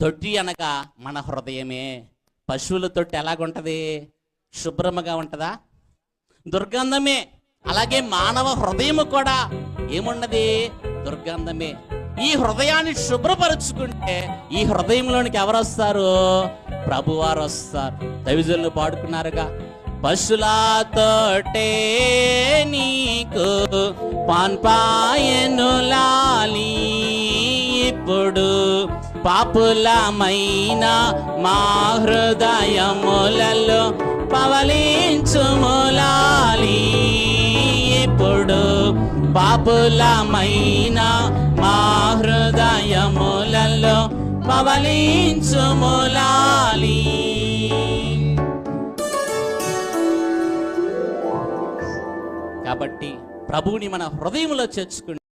తొట్టి అనగా మన హృదయమే. పశువుల తొట్టి ఎలాగుంటది? శుభ్రముగా ఉంటుందా? దుర్గంధమే. అలాగే మానవ హృదయము కూడా ఏమున్నది? దుర్గంధమే. ఈ హృదయాన్ని శుభ్రపరుచుకుంటే ఈ హృదయంలోనికి ఎవరు వస్తారు ప్రభువారు వస్తారు. దైవజనులు పాడుకున్నారుగా పశులాతోటే నీకు పాన్పాయను లాలి ఇప్పుడు. పాపులమైన మా హృదయములలో పవలించుములాలి. ఇప్పుడు పాపులమైన మా హృదయములలో పవలించుములాలి. కాబట్టి ప్రభువుని మన హృదయంలో చేర్చుకుంటే